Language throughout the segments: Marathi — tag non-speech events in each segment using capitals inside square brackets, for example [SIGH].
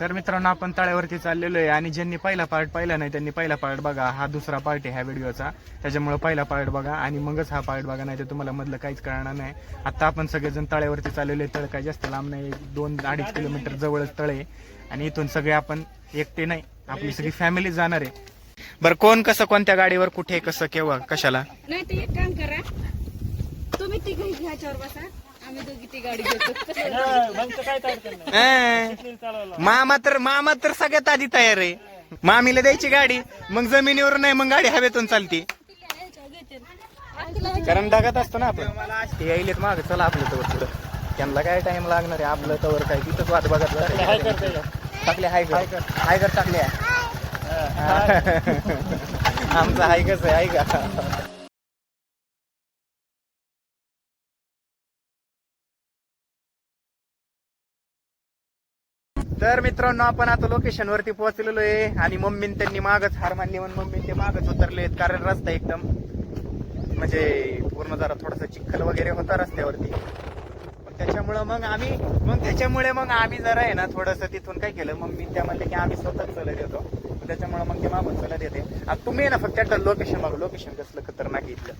तर मित्रांनो आपण तळ्यावरती चाललेलो आहे आणि ज्यांनी पहिला पार्ट पाहिला नाही त्यांनी पहिला पार्ट बघा. हा दुसरा पार्ट आहे ह्या व्हिडिओचा. त्याच्यामुळे पहिला पार्ट बघा आणि मगच हा पार्ट बघा नाही तर तुम्हाला मधलं काहीच कळणार नाही. आता आपण सगळेजण तळ्यावरती चाललेलो आहे. तळ काय जास्त लांब नाही दोन अडीच किलोमीटर जवळच तळ आहे. आणि इथून सगळे आपण एकटे नाही. आपली सगळी फॅमिली जाणार आहे. बरं कोण कसं कोणत्या गाडीवर कुठे कसं केव्हा कशाला? नाही ते एक काम करा. तुम्ही तिघी ह्याच्यावर बसा. आम्ही दोघी ती गाडी घेतो. [LAUGHS] अं. मामा तर मामा तर सगळ्यात आधी तयार आहे. मामीला द्यायची गाडी मग जमिनीवर नाही मग गाडी हवेतून चालती. कारण दागत असतो ना आपण. ते यायलेत माग चला आपलं तवर पुढं. त्यांना काय टाइम लागणार आहे? आपलं तवर काय? तिथंच वाट बघत बसायचं. टाकले हाय कर. हाय कर. टाकले. [LAUGHS] आमचं हाय कसं आहे? हाय तर मित्रांनो आपण आता लोकेशन वरती पोहोचलेलो आहे आणि मम्मीन त्यांनी मागच हार मानली म्हणून मम्मी ते मागच उतरले कारण रस्ता एकदम म्हणजे पूर्ण जरा थोडासा चिखल वगैरे होता रस्त्यावरती. मग त्याच्यामुळं मग आम्ही मग त्याच्यामुळे मग आम्ही जरा आहे ना थोडस तिथून काय केलं मम्मी त्या म्हणले की आम्ही स्वतःच चलत येतो त्याच्यामुळे मग ते मागून चलत येते तुम्ही आहे ना फक्त लोकेशन बघा लोकेशन कसलं खतरनाक इथलं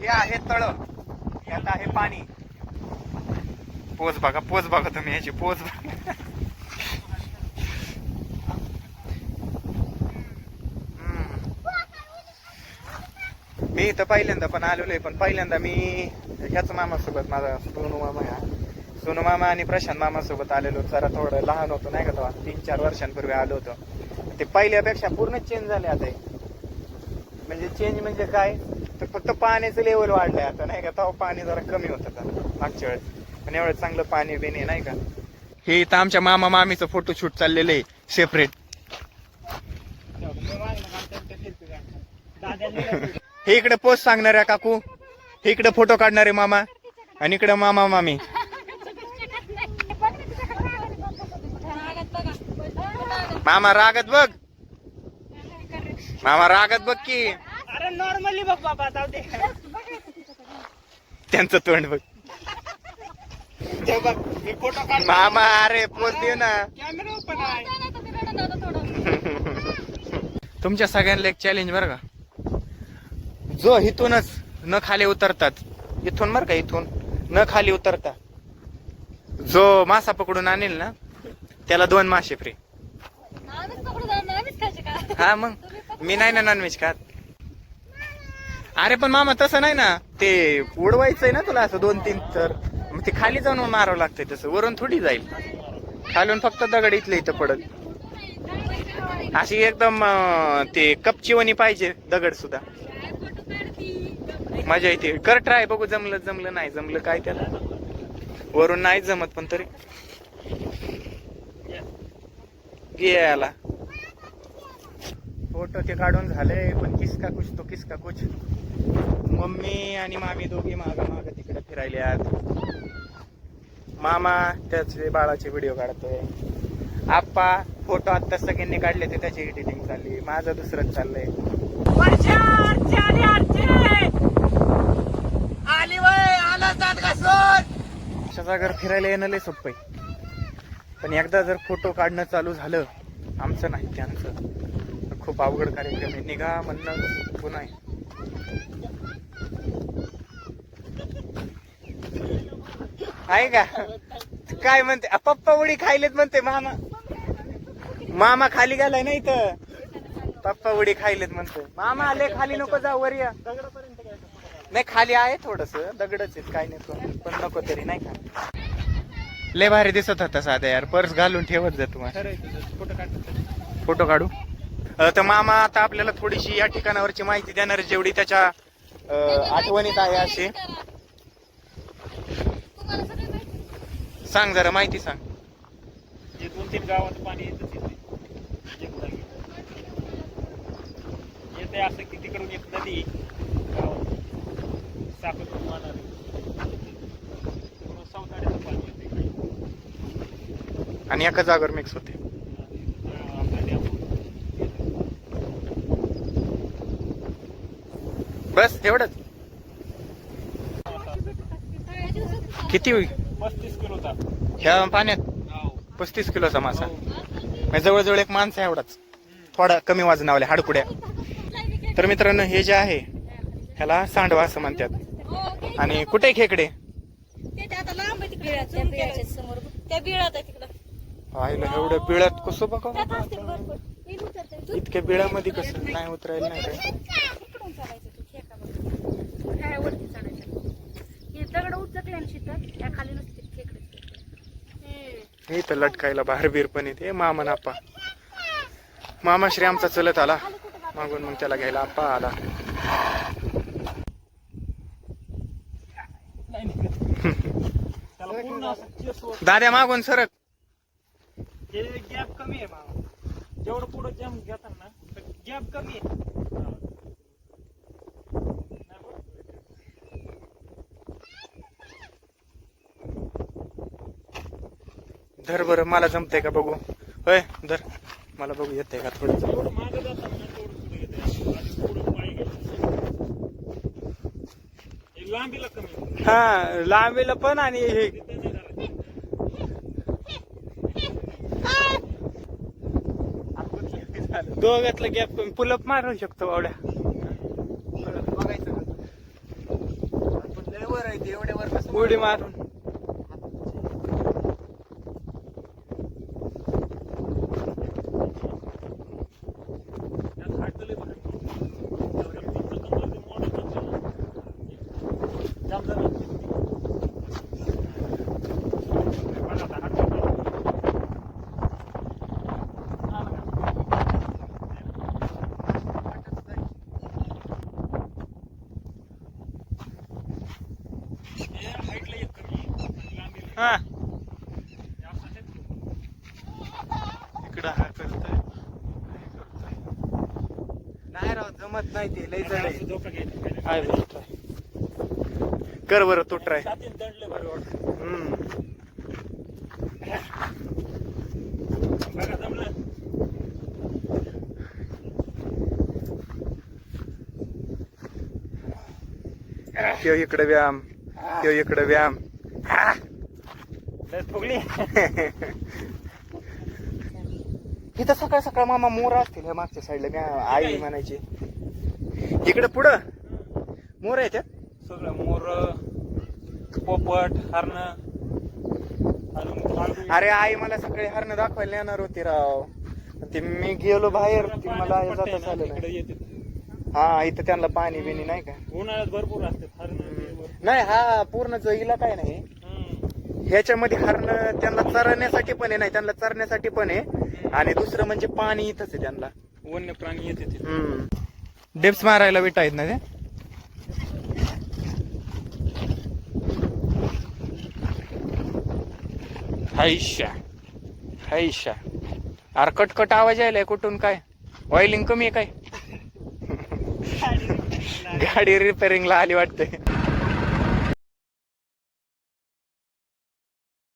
हे आहे तळ. यात आहे पाणी. पोच बघा पोच बघा तुम्ही याची पोच बघा. मी इथं पहिल्यांदा पण आलेलो आहे पण पहिल्यांदा मी ह्याच मामासोबत माझा सोनू मामा हा. सोनू मामा आणि प्रशांत मामासोबत आलेलो जरा थोडं लहान होतो नाही का तेव्हा? तीन चार वर्षांपूर्वी आलो होतो. ते पहिल्यापेक्षा पूर्ण चेंज झाले आता म्हणजे चेंज म्हणजे काय? तर फक्त पाण्याचं लेवल वाढलंय आता नाही का? तेव्हा पाणी जरा कमी होतं का मागच्या वेळेस. पण एवढं चांगलं पाणी बिणी नाही का? हे इथं आमच्या मामा मामीचं फोटोशूट चाललेलं आहे सेपरेट हे इकडे पोस्ट सांगणाऱ्या काकू. हे इकडे फोटो काढणारे मामा. आणि इकडे मामा मामी. मामा रागत बघ. मामा रागत बघ की. अरे नॉर्मली बघ बाबा जाऊ दे. त्यांचं तोंड बघ. ते बघ मी फोटो काढ. मामा अरे पोच देऊ ना. कॅमेरा ओपन आहे. तुमच्या सगळ्यांना एक चॅलेंज बरं का? जो इथूनच न खाली उतरतात इथून बरं का इथून? न खाली उतरता. जो मासा पकडून आणेल ना त्याला दोन मासे फ्री हा मग. मी नाही ना नॉनव्हेज खात. अरे पण मामा तसं नाही ना. ते उडवायचंय ना तुला असं दोन तीन तर. मग ते खाली जाऊन मारावं लागतंय तसं. वरून थोडी जाईल. खालून फक्त दगड इथलं इथं पडत अशी एकदम ते कपचिवणी पाहिजे दगड सुद्धा. मजा येते. कर ट्राय बघू जमलं जमलं नाही जमलं काय त्याला. वरून नाही जमत पण तरी. याला फोटो ते काढून झाले पण किसका कुछ तो किसका कुछ. मम्मी आणि मामी दोघी माग माग तिकडे फिरायल्यात. मामा त्याचे बाळाचे व्हिडिओ काढतोय. आप्पा फोटो आता सगळ्यांनी काढले ते त्याची एडिटिंग चालली. माझं दुसरंच चाललंय. अशा जागर फिरायला येणं लय सोपं पण एकदा जर फोटो काढणं चालू झालं आमचं नाही त्यांचं खूप अवघड कार्यक्रम आहे. निघा म्हणणं पुन्हा आहे. का? काय म्हणते? पप्पा उडी खायलेत म्हणते मामा. मामा खाली गेलाय ना इथं. पप्पा उडी खायलेत म्हणते. मामा आले खाली नको जाऊ वर या. नाही खाली आहे थोडस. दगडच आहेत काय नाही पण नको तरी नाही का? लय भारी दिसत होता साधा यार. पर्स घालून ठेवत जा तुम्हाला फोटो काढू? तर मामा आता आपल्याला थोडीशी या ठिकाणावरची माहिती देणार जेवढी त्याच्या आठवणीत आहे अशी. सांग जरा माहिती सांग. जे दोन तीन गावात पाणी येतं असं की तिकडून एक नदी गावात. साखर मानार चौथाड्याचं पाणी येते काही आणि एका जागेवर मिक्स होते बस एवढंच. किती? होईल पस्तीस किलोचा. ह्या पाण्यात. पस्तीस किलोचा मासा. म्हणजे जवळजवळ एक माणसं आहे एवढाच. थोडा कमी वजनावले हाडकुड्या. तर मित्रांनो हे जे आहे ह्याला सांडवा असं म्हणतात. आणि कुठे खेकडे? एवढं बिळात कसं बघा इतक्या बिळामध्ये कसं नाही उतरायला नाही काय इकडून चालायचं तू खेकावर काय वरती चढायचं हे दगड उचकले ना शितात त्या खाली नसते खेकडे इथं लटकायला बाहेर बीर पण येते. मामा ना आप्पा मामा श्री आमचा चलत आला. मागून मग त्याला घ्यायला आप्पा आला. नाही दाद्या मागून सरक. हे गॅप कमी आहे मामा. जेवढं पुढं जम घेतात ना गॅप कमी आहे. धर बरं मला जमतंय का बघू? होय धर. मला बघू येतंय का थोडं? येते हे लांबीला. हा पण आणि हे. दोघातलं गॅप पुलअप मारू शकतो बावड्या उडी मारून त्यात हात लय भारी. एवढं तुमचं कंबर ते मोडत होतं ना. जाम जरा. बघा आता हात बघा. आलं का? हे हाईटला एक कमी आहे. लांबीला हा हे. इकडं हा करतोय नाही राव जमत नाही ते लय जड आहे बरं, try. कर बरं तू ट्राय. हम्म बघा जमलं त्यो इकडे व्यायाम त्यो इकडे व्यायाम हा. फुगली. इथं सकाळ सकाळ मामा मोर असतील ह्या मागच्या साईडला मी आई म्हणायची. इकडे पुढं. मोर आहे त्या सगळं मोर पोपट हरण अरे आई मला सकाळी हरणं दाखवायला येणार होती राव. ते मी गेलो बाहेर ती मला जाताच आलं नाही. हा इथं त्यांना पाणी बिनी नाही का? उन्हाळ्यात भरपूर हरण नाही हा पूर्ण जो इलाका आहे ना हे ह्याच्यामध्ये हरणं त्यांना चरण्यासाठी पण आहे नाही त्यांना चरण्यासाठी पण आहे. आणि दुसरं म्हणजे पाणी इथंच आहे त्यांना. वन्य प्राणी येते तिथे. डिप्स मारायला विटा आहेत ना ते? हायशा हायशा. अरे कटकट आवाज यायलाय कुठून काय? ऑइलिंग कमी आहे काय? [LAUGHS] गाडी रिपेअरिंगला आली वाटते